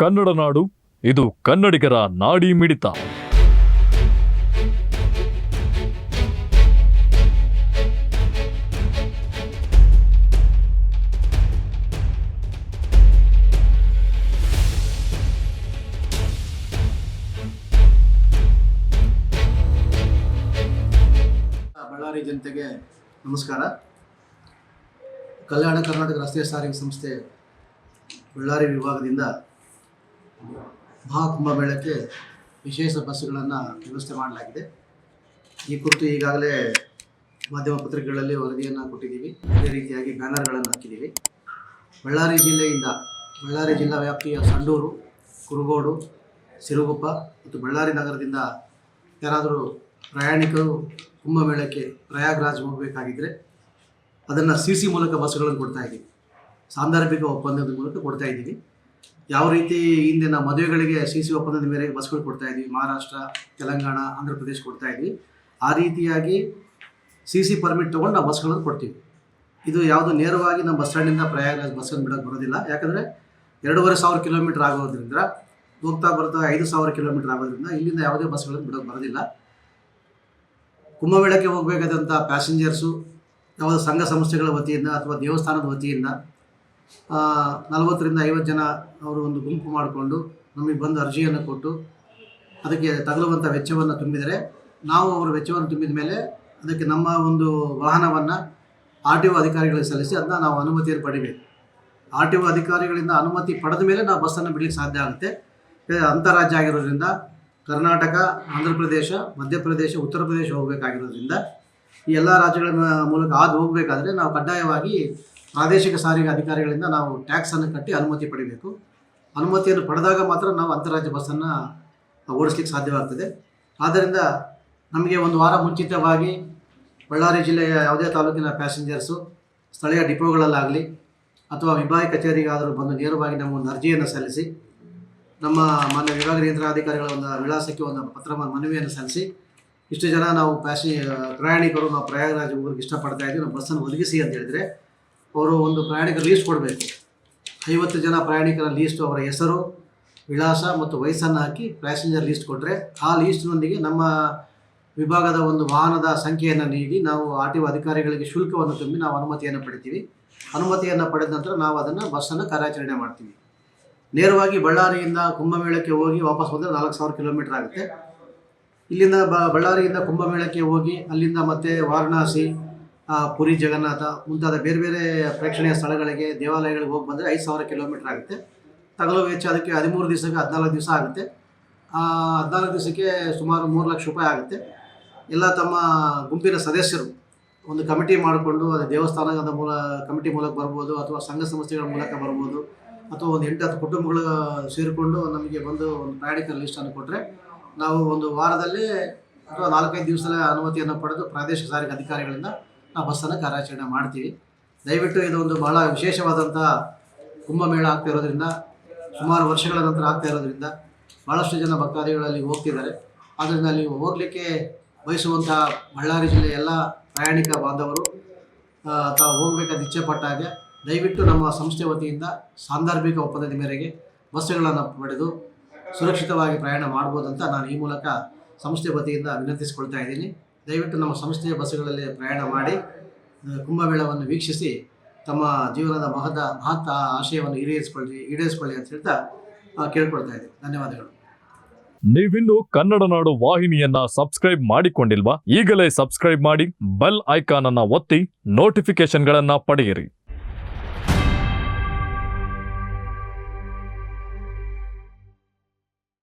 ಕನ್ನಡ ನಾಡು, ಇದು ಕನ್ನಡಿಗರ ನಾಡಿ ಮಿಡಿತ. ಬಳ್ಳಾರಿ ಜನತೆಗೆ ನಮಸ್ಕಾರ. ಕಲ್ಯಾಣ ಕರ್ನಾಟಕ ರಸ್ತೆ ಸಾರಿಗೆ ಸಂಸ್ಥೆ ಬಳ್ಳಾರಿ ವಿಭಾಗದಿಂದ ಮಹಾಕುಂಭಮೇಳಕ್ಕೆ ವಿಶೇಷ ಬಸ್ಸುಗಳನ್ನು ವ್ಯವಸ್ಥೆ ಮಾಡಲಾಗಿದೆ. ಈ ಕುರಿತು ಈಗಾಗಲೇ ಮಾಧ್ಯಮ ಪತ್ರಿಕೆಗಳಲ್ಲಿ ವರದಿಯನ್ನು ಕೊಟ್ಟಿದ್ದೀವಿ. ಅದೇ ರೀತಿಯಾಗಿ ಬ್ಯಾನರ್ಗಳನ್ನು ಹಾಕಿದ್ದೀವಿ. ಬಳ್ಳಾರಿ ಜಿಲ್ಲೆಯಿಂದ, ಬಳ್ಳಾರಿ ಜಿಲ್ಲಾ ವ್ಯಾಪ್ತಿಯ ಸಂಡೂರು, ಕುರುಗೋಡು, ಸಿರುಗುಪ್ಪ ಮತ್ತು ಬಳ್ಳಾರಿ ನಗರದಿಂದ ಯಾರಾದರೂ ಪ್ರಯಾಣಿಕರು ಕುಂಭಮೇಳಕ್ಕೆ ಪ್ರಯಾಗ್ರಾಜ್ ಹೋಗಬೇಕಾಗಿದ್ದರೆ ಅದನ್ನು ಸಿ ಸಿ ಮೂಲಕ ಬಸ್ಸುಗಳನ್ನು ಕೊಡ್ತಾ ಇದ್ದೀವಿ. ಸಾಂದರ್ಭಿಕ ಒಪ್ಪಂದದ ಮೂಲಕ ಕೊಡ್ತಾ ಇದ್ದೀವಿ. ಯಾವ ರೀತಿ ಹಿಂದೆ ಮದುವೆಗಳಿಗೆ ಸಿ ಸಿ ಒಪ್ಪಂದದ ಮೇರೆಗೆ ಬಸ್ಗಳು ಕೊಡ್ತಾ ಇದ್ವಿ, ಮಹಾರಾಷ್ಟ್ರ, ತೆಲಂಗಾಣ, ಆಂಧ್ರ ಪ್ರದೇಶ ಕೊಡ್ತಾ ಇದ್ವಿ. ಆ ರೀತಿಯಾಗಿ ಸಿ ಸಿ ಪರ್ಮಿಟ್ ತೊಗೊಂಡು ನಾವು ಬಸ್ಗಳನ್ನು ಕೊಡ್ತೀವಿ. ಇದು ಯಾವುದು ನೇರವಾಗಿ ನಮ್ಮ ಬಸ್ ಸ್ಟ್ಯಾಂಡಿಂದ ಪ್ರಯಾಗ್ರಾಜ್ ಬಸ್ಸನ್ನು ಬಿಡೋಕ್ಕೆ ಬರೋದಿಲ್ಲ. ಯಾಕಂದರೆ ಎರಡೂವರೆ ಸಾವಿರ ಕಿಲೋಮೀಟ್ರ್ ಆಗೋದ್ರಿಂದ, ಹೋಗ್ತಾ ಬರ್ತಾ ಐದು ಸಾವಿರ ಕಿಲೋಮೀಟ್ರ್ ಆಗೋದ್ರಿಂದ ಇಲ್ಲಿಂದ ಯಾವುದೇ ಬಸ್ಗಳನ್ನು ಬಿಡೋಕ್ಕೆ ಬರೋದಿಲ್ಲ. ಕುಂಭಮೇಳಕ್ಕೆ ಹೋಗಬೇಕಾದಂಥ ಪ್ಯಾಸೆಂಜರ್ಸು ಯಾವುದೋ ಸಂಘ ಸಂಸ್ಥೆಗಳ ವತಿಯಿಂದ ಅಥವಾ ದೇವಸ್ಥಾನದ ವತಿಯಿಂದ ನಲವತ್ತರಿಂದ ಐವತ್ತು ಜನ ಅವರು ಒಂದು ಗುಂಪು ಮಾಡಿಕೊಂಡು ನಮಗೆ ಬಂದು ಅರ್ಜಿಯನ್ನು ಕೊಟ್ಟು ಅದಕ್ಕೆ ತಗಲುವಂಥ ವೆಚ್ಚವನ್ನು ತುಂಬಿದರೆ ನಾವು ಅವರ ವೆಚ್ಚವನ್ನು ತುಂಬಿದ ಮೇಲೆ ಅದಕ್ಕೆ ನಮ್ಮ ಒಂದು ವಾಹನವನ್ನು ಆರ್ ಟಿ ಒ ಅಧಿಕಾರಿಗಳಿಗೆ ಸಲ್ಲಿಸಿ ಅದನ್ನ ನಾವು ಅನುಮತಿಯನ್ನು ಪಡಿಬೇಕು ಆರ್ ಟಿ ಒ ಅಧಿಕಾರಿಗಳಿಂದ ಅನುಮತಿ ಪಡೆದ ಮೇಲೆ ನಾವು ಬಸ್ಸನ್ನು ಬಿಡಲಿಕ್ಕೆ ಸಾಧ್ಯ ಆಗುತ್ತೆ. ಅಂತಾರಾಜ್ಯ ಆಗಿರೋದ್ರಿಂದ ಕರ್ನಾಟಕ ಆಂಧ್ರ ಪ್ರದೇಶ ಮಧ್ಯಪ್ರದೇಶ, ಉತ್ತರ ಪ್ರದೇಶ ಹೋಗಬೇಕಾಗಿರೋದ್ರಿಂದ ಈ ಎಲ್ಲ ರಾಜ್ಯಗಳ ಮೂಲಕ ಹಾದು ಹೋಗಬೇಕಾದ್ರೆ ನಾವು ಕಡ್ಡಾಯವಾಗಿ ಪ್ರಾದೇಶಿಕ ಸಾರಿಗೆ ಅಧಿಕಾರಿಗಳಿಂದ ನಾವು ಟ್ಯಾಕ್ಸನ್ನು ಕಟ್ಟಿ ಅನುಮತಿ ಪಡಿಬೇಕು. ಅನುಮತಿಯನ್ನು ಪಡೆದಾಗ ಮಾತ್ರ ನಾವು ಅಂತಾರಾಜ್ಯ ಬಸ್ಸನ್ನು ಓಡಿಸ್ಲಿಕ್ಕೆ ಸಾಧ್ಯವಾಗ್ತದೆ. ಆದ್ದರಿಂದ ನಮಗೆ ಒಂದು ವಾರ ಮುಂಚಿತವಾಗಿ ಬಳ್ಳಾರಿ ಜಿಲ್ಲೆಯ ಯಾವುದೇ ತಾಲೂಕಿನ ಪ್ಯಾಸೆಂಜರ್ಸು ಸ್ಥಳೀಯ ಡಿಪೋಗಳಲ್ಲಾಗಲಿ ಅಥವಾ ವಿಭಾಗ ಕಚೇರಿಗಾದರೂ ಬಂದು ನೇರವಾಗಿ ನಮ್ಮ ಒಂದು ಅರ್ಜಿಯನ್ನು ಸಲ್ಲಿಸಿ, ನಮ್ಮ ಮಾನ್ಯ ವಿಭಾಗ ನಿಯಂತ್ರಣಾಧಿಕಾರಿಗಳ ಒಂದು ವಿಳಾಸಕ್ಕೆ ಒಂದು ಪತ್ರ ಮನವಿಯನ್ನು ಸಲ್ಲಿಸಿ, ಇಷ್ಟು ಜನ ನಾವು ಪ್ಯಾಸೆ ಪ್ರಯಾಣಿಕರು, ನಾವು ಪ್ರಯಾಗರಾಜ್ ಹೋಗೋಕ್ಕೆ ಇಷ್ಟಪಡ್ತಾ ಇದ್ದೀವಿ, ನಾವು ಬಸ್ಸನ್ನು ಒದಗಿಸಿ ಅಂತ ಹೇಳಿದರೆ ಅವರು ಒಂದು ಪ್ರಯಾಣಿಕರ ಲೀಸ್ಟ್ ಕೊಡಬೇಕು. ಐವತ್ತು ಜನ ಪ್ರಯಾಣಿಕರ ಲೀಸ್ಟ್ ಅವರ ಹೆಸರು, ವಿಳಾಸ ಮತ್ತು ವಯಸ್ಸನ್ನು ಹಾಕಿ ಪ್ಯಾಸೆಂಜರ್ ಲೀಸ್ಟ್ ಕೊಟ್ಟರೆ ಆ ಲೀಸ್ಟ್ನೊಂದಿಗೆ ನಮ್ಮ ವಿಭಾಗದ ಒಂದು ವಾಹನದ ಸಂಖ್ಯೆಯನ್ನು ನೀಡಿ ನಾವು ಆರ್ ಟಿ ಒ ಅಧಿಕಾರಿಗಳಿಗೆ ಶುಲ್ಕವನ್ನು ತುಂಬಿ ನಾವು ಅನುಮತಿಯನ್ನು ಪಡಿತೀವಿ. ಅನುಮತಿಯನ್ನು ಪಡೆದ ನಂತರ ನಾವು ಅದನ್ನು ಬಸ್ಸನ್ನು ಕಾರ್ಯಾಚರಣೆ ಮಾಡ್ತೀವಿ. ನೇರವಾಗಿ ಬಳ್ಳಾರಿಯಿಂದ ಕುಂಭಮೇಳಕ್ಕೆ ಹೋಗಿ ವಾಪಸ್ ಬಂದರೆ ನಾಲ್ಕು ಸಾವಿರ ಕಿಲೋಮೀಟರ್ ಆಗುತ್ತೆ. ಇಲ್ಲಿಂದ ಬಳ್ಳಾರಿಯಿಂದ ಕುಂಭಮೇಳಕ್ಕೆ ಹೋಗಿ ಅಲ್ಲಿಂದ ಮತ್ತೆ ವಾರಣಾಸಿ ಪುರಿ ಜಗನ್ನಾಥ ಮುಂತಾದ ಬೇರೆ ಬೇರೆ ಪ್ರೇಕ್ಷಣೀಯ ಸ್ಥಳಗಳಿಗೆ, ದೇವಾಲಯಗಳಿಗೆ ಹೋಗಿ ಬಂದರೆ ಐದು ಸಾವಿರ ಕಿಲೋಮೀಟರ್ ಆಗುತ್ತೆ. ತಗಲು ವೆಚ್ಚ ಅದಕ್ಕೆ ಹದಿಮೂರು ದಿವಸಕ್ಕೆ ಹದಿನಾಲ್ಕು ದಿವಸ ಆಗುತ್ತೆ. ಹದಿನಾಲ್ಕು ದಿವಸಕ್ಕೆ ಸುಮಾರು ಮೂರು ಲಕ್ಷ ರೂಪಾಯಿ ಆಗುತ್ತೆ. ಎಲ್ಲ ತಮ್ಮ ಗುಂಪಿನ ಸದಸ್ಯರು ಒಂದು ಕಮಿಟಿ ಮಾಡಿಕೊಂಡು ಅದು ದೇವಸ್ಥಾನದ ಮೂಲ ಕಮಿಟಿ ಮೂಲಕ ಬರ್ಬೋದು, ಅಥವಾ ಸಂಘ ಸಂಸ್ಥೆಗಳ ಮೂಲಕ ಬರ್ಬೋದು, ಅಥವಾ ಒಂದು ಎಂಟು ಹತ್ತು ಕುಟುಂಬಗಳು ಸೇರಿಕೊಂಡು ನಮಗೆ ಬಂದು ಒಂದು ಪ್ರಯಾಣಿಕರ ಲಿಸ್ಟನ್ನು ಕೊಟ್ಟರೆ ನಾವು ಒಂದು ವಾರದಲ್ಲಿ ಅಥವಾ ನಾಲ್ಕೈದು ದಿವಸದ ಅನುಮತಿಯನ್ನು ಪಡೆದು ಪ್ರಾದೇಶಿಕ ಸಾರಿಗೆ ಅಧಿಕಾರಿಗಳಿಂದ ನಾವು ಬಸ್ಸನ್ನು ಕಾರ್ಯಾಚರಣೆ ಮಾಡ್ತೀವಿ. ದಯವಿಟ್ಟು ಇದು ಒಂದು ಬಹಳ ವಿಶೇಷವಾದಂಥ ಕುಂಭಮೇಳ ಆಗ್ತಾ ಇರೋದ್ರಿಂದ, ಸುಮಾರು ವರ್ಷಗಳ ನಂತರ ಆಗ್ತಾ ಇರೋದ್ರಿಂದ ಭಾಳಷ್ಟು ಜನ ಭಕ್ತಾದಿಗಳಲ್ಲಿ ಹೋಗ್ತಿದ್ದಾರೆ. ಆದ್ದರಿಂದ ಅಲ್ಲಿ ಹೋಗಲಿಕ್ಕೆ ಬಯಸುವಂಥ ಬಳ್ಳಾರಿ ಜಿಲ್ಲೆಯ ಎಲ್ಲ ಪ್ರಯಾಣಿಕ ಬಾಂಧವರು ತಾವು ಹೋಗಬೇಕಾದ ಇಚ್ಛೆ ಪಟ್ಟ ದಯವಿಟ್ಟು ನಮ್ಮ ಸಂಸ್ಥೆ ವತಿಯಿಂದ ಸಾಂದರ್ಭಿಕ ಒಪ್ಪಂದದ ಮೇರೆಗೆ ಬಸ್ಸುಗಳನ್ನು ಪಡೆದು ಸುರಕ್ಷಿತವಾಗಿ ಪ್ರಯಾಣ ಮಾಡ್ಬೋದಂತ ನಾನು ಈ ಮೂಲಕ ಸಂಸ್ಥೆ ವತಿಯಿಂದ ವಿನಂತಿಸಿಕೊಳ್ತಾ ಇದ್ದೀನಿ. ದಯವಿಟ್ಟು ನಮ್ಮ ಸಂಸ್ಥೆಯ ಬಸ್ಸುಗಳಲ್ಲಿ ಪ್ರಯಾಣ ಮಾಡಿ ಕುಂಭಮೇಳವನ್ನು ವೀಕ್ಷಿಸಿ, ತಮ್ಮ ಜೀವನದ ಮಹದ ಮಹತ್ತ ಆಶಯವನ್ನು ಈಡೇರಿಸಿಕೊಳ್ಳಿ ಈಡೇರಿಸಿಕೊಳ್ಳಿ ಅಂತ ಹೇಳ್ತಾ ಕೇಳ್ಕೊಳ್ತಾ ಇದ್ದೀನಿ. ಧನ್ಯವಾದಗಳು. ನೀವಿನ್ನು ಕನ್ನಡ ನಾಡು ವಾಹಿನಿಯನ್ನ ಸಬ್ಸ್ಕ್ರೈಬ್ ಮಾಡಿಕೊಂಡಿಲ್ವಾ? ಈಗಲೇ ಸಬ್ಸ್ಕ್ರೈಬ್ ಮಾಡಿ, ಬೆಲ್ ಐಕಾನ್ ಅನ್ನ ಒತ್ತಿ ನೋಟಿಫಿಕೇಶನ್ಗಳನ್ನ ಪಡೆಯಿರಿ.